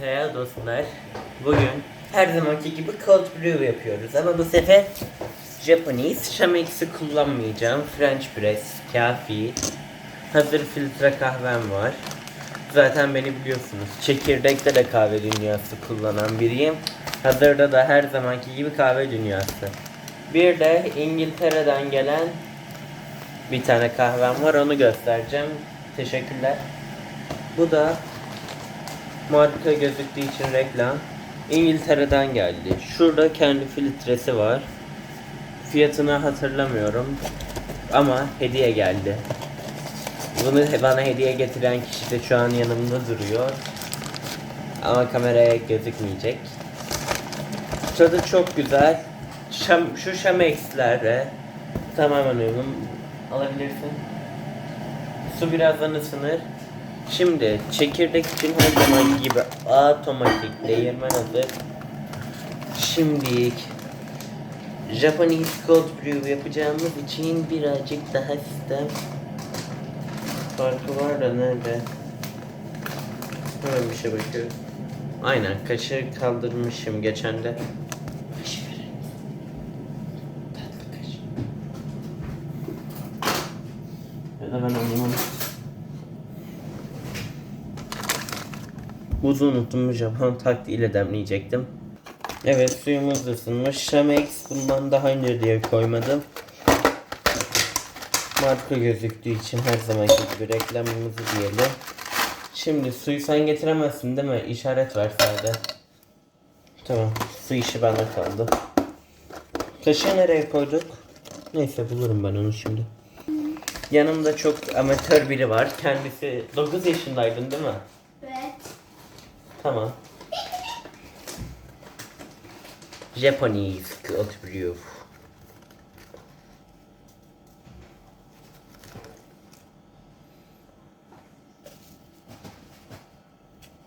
Merhaba dostlar. Bugün her zamanki gibi cold brew yapıyoruz ama bu sefer Japanese Chamex'i kullanmayacağım. French press, kafi. Hazır filtre kahvem var. Zaten beni biliyorsunuz. Çekirdekte de kahve dünyası kullanan biriyim. Hazırda da her zamanki gibi kahve dünyası. Bir de İngiltere'den gelen bir tane kahvem var onu göstereceğim. Teşekkürler. Bu da marka gözüktüğü için reklam. İngiltere'den geldi. Şurada kendi filtresi var. Fiyatını hatırlamıyorum. Ama hediye geldi. Bunu bana hediye getiren kişi de şu an yanımda duruyor. Ama kameraya gözükmeyecek. Tadı çok güzel. Şam, şu Chamex'lere tamamen uygun. Alabilirsin. Su birazdan ısınır. Şimdi çekirdek için her zamanki gibi otomatik değirmen hazır. Şimdi Japanese cold brew yapacağımız için birazcık daha sistem farkı var da nerede? Hemen bir şey bakıyorum. Aynen kaşığı kaldırmışım geçen de. Ya da ben alayım Buzu unuttum Japon taktiğiyle demleyecektim. Evet suyumuz ısınmış. Shamex bundan daha ince diye koymadım. Marka gözüktüğü için her zamanki gibi reklamımızı diyelim. Şimdi suyu sen getiremezsin değil mi? İşaret ver sadece. Tamam. Su işi bana kaldı. Kaşığı nereye koyduk? Neyse bulurum ben onu şimdi. Yanımda çok amatör biri var. Kendisi 9 yaşındaydın değil mi? Tamam. Japanese cold brew.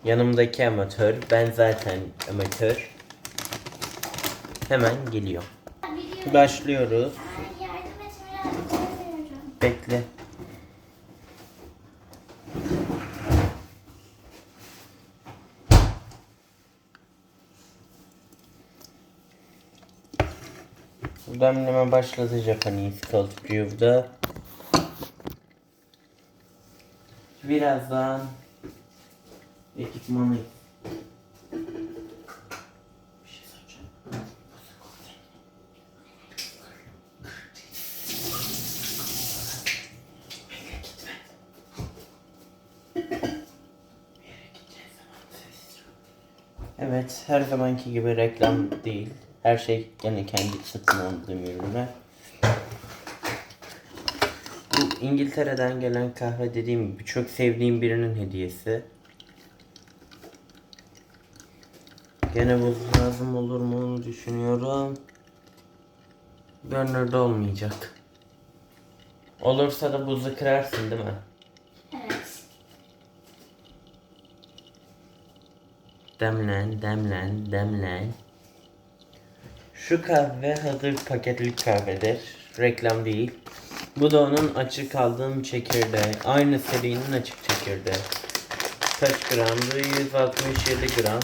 Yanımdaki amatör, ben zaten amatör. Hemen geliyor. Başlıyoruz. Bekle. Demleme başladı Japanese Cold Brew'da. Birazdan ekipmanı şey. Evet, her zamanki gibi reklam değil. Her şey gene kendi satın aldığım ürünler. Bu İngiltere'den gelen kahve dediğim gibi çok sevdiğim birinin hediyesi. Gene buz lazım olur mu onu düşünüyorum. Burner'da olmayacak. Olursa da buzu kırarsın değil mi? Evet. Demlen, demlen, demlen. Şu kahve hazır paketli kahvedir. Reklam değil. Bu da onun açık aldığım çekirdeği. Aynı serinin açık çekirdeği. Kaç gramdı? 167 gram.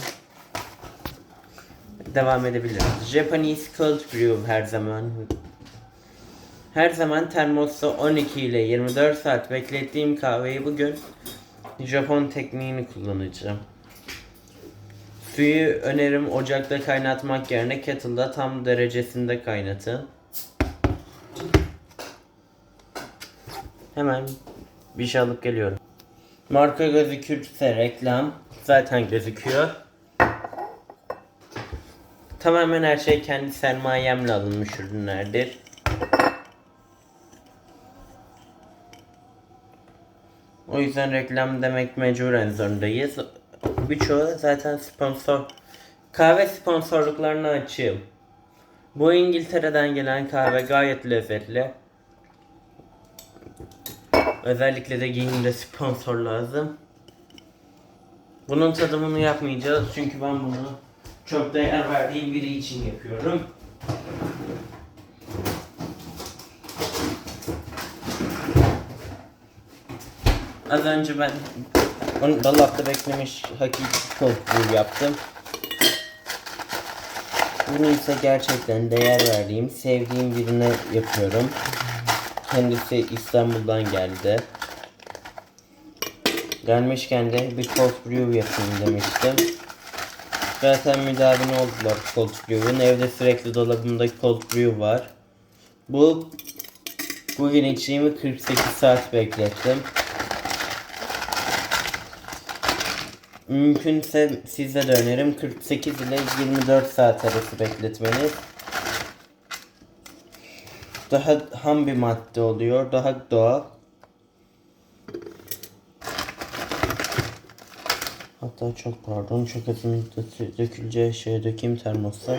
Devam edebiliriz. Japanese cold brew her zaman. Her zaman termosta 12 ile 24 saat beklettiğim kahveyi bugün Japon tekniğini kullanacağım. Suyu önerim ocakta kaynatmak yerine kettle'da tam derecesinde kaynatın. Hemen bir şey alıp geliyorum. Marka gözükürse reklam zaten gözüküyor. Tamamen her şey kendi sermayemle alınmış ürünlerdir. O yüzden reklam demek mecburen zorundayız. Birçoğu zaten sponsor. Kahve sponsorluklarını açığım. Bu İngiltere'den gelen kahve gayet lezzetli. Özellikle de giyimde sponsor lazım. Bunun tadımını yapmayacağız çünkü ben bunu çok değer verdiğim biri için yapıyorum. Az önce ben Onu dolapta beklemiş hakiki brew yaptım. Bunu ise gerçekten değer verdiğim, sevdiğim birine yapıyorum. Kendisi İstanbul'dan geldi. Gelmişken de bir cold brew yapayım demiştim. Zaten müdavimi oldular cold brew'un. Evde sürekli dolabımda cold brew var. Bu bugün içtiğimi 48 saat beklettim. Mümkünse size de önerim 48 ile 24 saat arası bekletmeniz. Daha ham bir madde oluyor, daha doğal. Hatta çok pardon, çok dö- döküleceği şeye dökeyim termosa.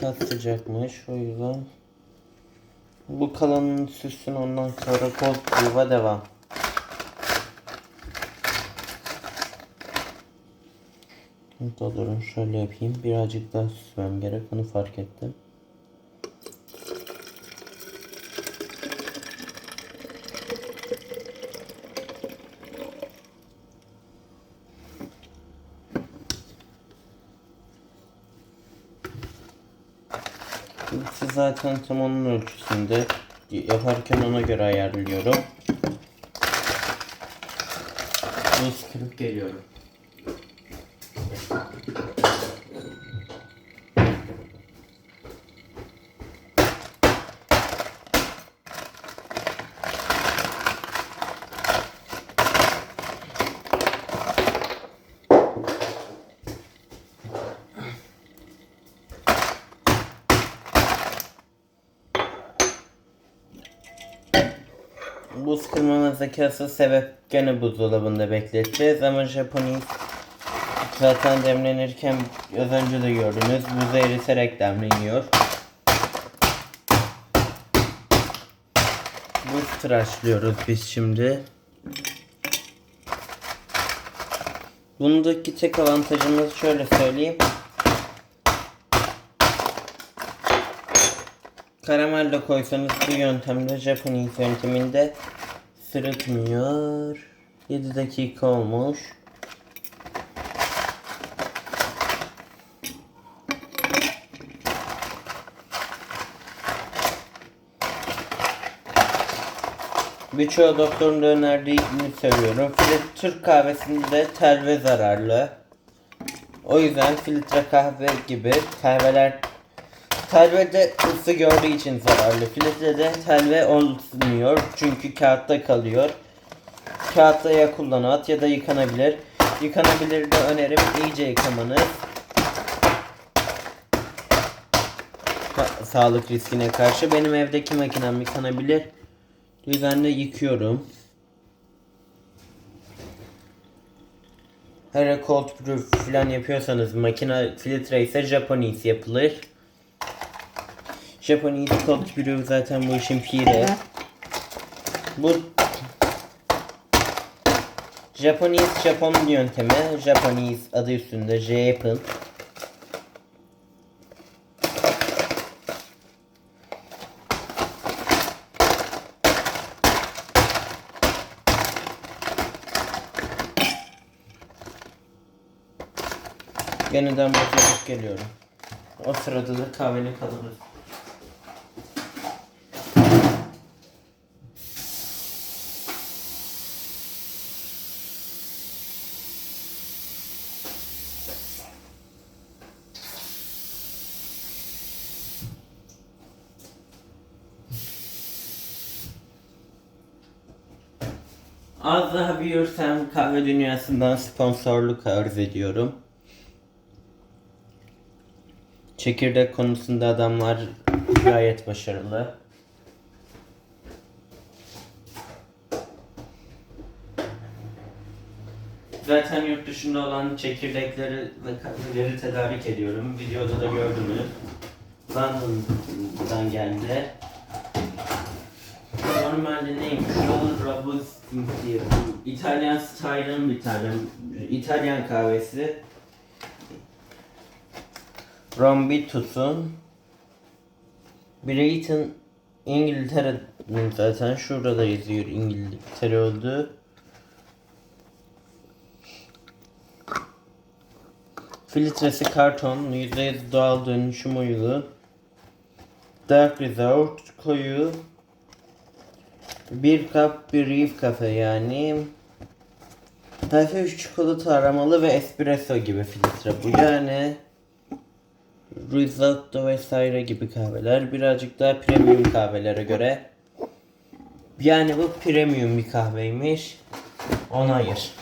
Sıcakmış o yüzden. Bu kalanın süsün ondan sonra cold brew'a devam. Hatta durun şöyle yapayım. Birazcık daha süsmem gerek. Onu fark ettim. Zaten tam onun ölçüsünde yaparken ona göre ayarlıyorum. Buz kırıp geliyorum. Buz kırmamızdaki asıl sebep gene buzdolabında bekleteceğiz ama Japanese zaten demlenirken az önce de gördünüz buzu eriterek demleniyor. Buz tıraşlıyoruz biz şimdi. Bundaki tek avantajımız şöyle söyleyeyim. Karamel de koysanız bu yöntemde Japanese yönteminde sırıtmıyor. 7 dakika olmuş. Birçoğu doktorun da önerdiğini söylüyorum. Filtre Türk kahvesinde telve zararlı. O yüzden filtre kahve gibi kahveler Telvede ısı gördüğü için zararlı. Filtrede telve olmuyor çünkü kağıtta kalıyor. Kağıtta ya kullanat ya da yıkanabilir. Yıkanabilir de önerim iyice yıkamanız. Sa- sağlık riskine karşı. Benim evdeki makinem yıkanabilir. Düzenli yıkıyorum. Her cold brew falan yapıyorsanız makine filtre ise Japanese yapılır. Japanese cold brew zaten bu işin piri. Bu Japanese Japon yöntemi. Japanese adı üstünde Japan. Yeniden bozarak geliyorum. O sırada da kahveni kalırız. Az daha büyürsem kahve dünyasından sponsorluk arz ediyorum. Çekirdek konusunda adamlar gayet başarılı. Zaten yurt dışında olan çekirdekleri ve tedarik ediyorum. Videoda da gördünüz. London'dan geldi. Normalde neymiş o? Robusta diye. Bu İtalyan style'ın bir tane İtalyan kahvesi. Rombitus'un Brighton İngiltere'nin zaten şurada da yazıyor İngiltere oldu. Filtresi karton, %100 doğal dönüşüm uyulu. Dark Resort koyu. Bir kap bir reef kafe yani. Hafif çikolata aromalı ve espresso gibi filtre bu yani. Risotto vesaire gibi kahveler birazcık daha premium kahvelere göre. Yani bu premium bir kahveymiş. Ona hayır.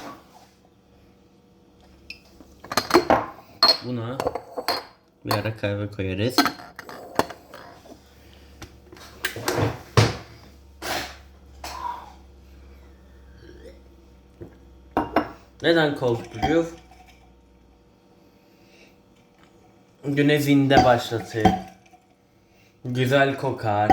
Buna bir ara kahve koyarız. Neden brew? Güne zinde başlatır. Güzel kokar.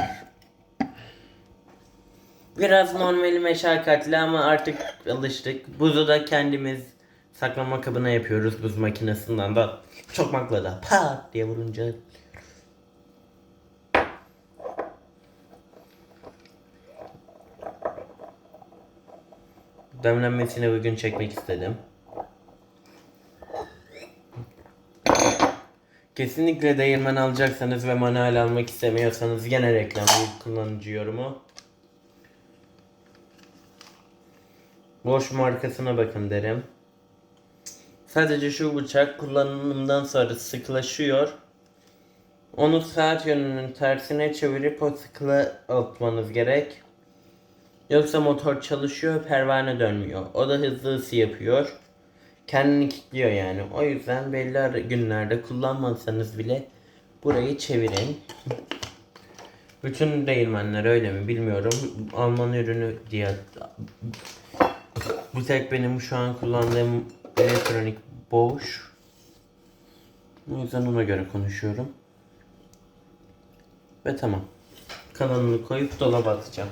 Biraz normali meşakkatli ama artık alıştık. Buzu da kendimiz saklama kabına yapıyoruz buz makinesinden da. Çokmakla da pat diye vurunca. Demlenmesini bugün çekmek istedim. Kesinlikle değirmen alacaksanız ve manuel almak istemiyorsanız gene reklam kullanıcı yorumu. Boş markasına bakın derim. Sadece şu bıçak kullanımından sonra sıklaşıyor. Onu saat yönünün tersine çevirip o sıkla atmanız gerek. Yoksa motor çalışıyor, pervane dönmüyor. O da hızlı ısı yapıyor. Kendini kilitliyor yani. O yüzden belli günlerde kullanmasanız bile burayı çevirin. Bütün değirmenler öyle mi bilmiyorum. Alman ürünü diye. Bu tek benim şu an kullandığım elektronik Bosch. O yüzden ona göre konuşuyorum. Ve tamam. Kalanını koyup dolaba atacağım.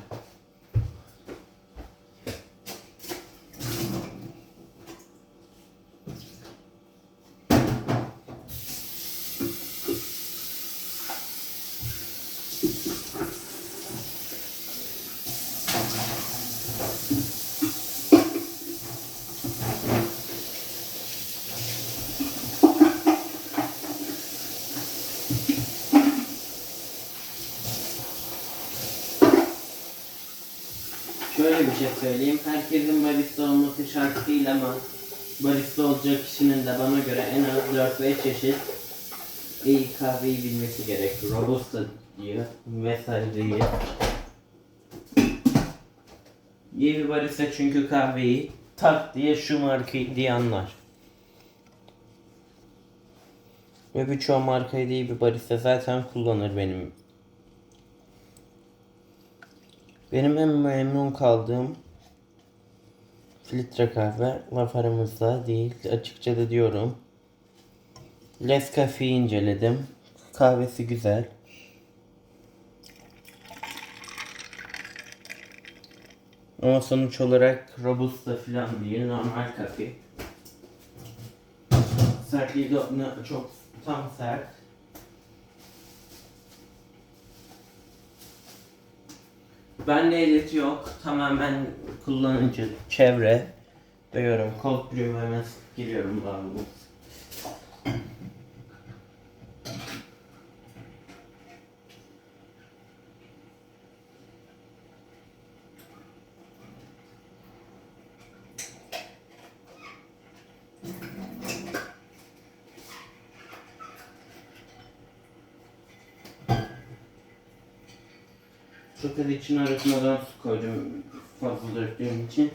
Şöyle bir şey söyleyeyim. Herkesin barista olması şart değil ama barista olacak kişinin de bana göre en az 4-5 çeşit iyi kahveyi bilmesi gerek. Robusta diyor vesaire diyor. İyi bir barista çünkü kahveyi tak diye şu markayı diye anlar. Ve birçoğu markayı değil bir barista zaten kullanır benim Benim en memnun kaldığım filtre kahve laf aramızda değil açıkça da diyorum. Les Cafe'yi inceledim. Kahvesi güzel. Ama sonuç olarak Robusta falan değil normal kafe. Sertliği de çok tam sert. Bende ehliyeti yok. Tamamen kullanıcı, çevre. Diyorum. Cold brew hemen giriyorum abi. Az için arasmadan su koydum fazla döktüğüm için.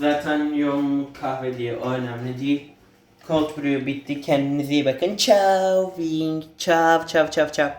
Zaten yoğunluk kahve diye o önemli değil. Cold brew bitti. Kendinize iyi bakın. Ciao. Ciao ciao ciao ciao.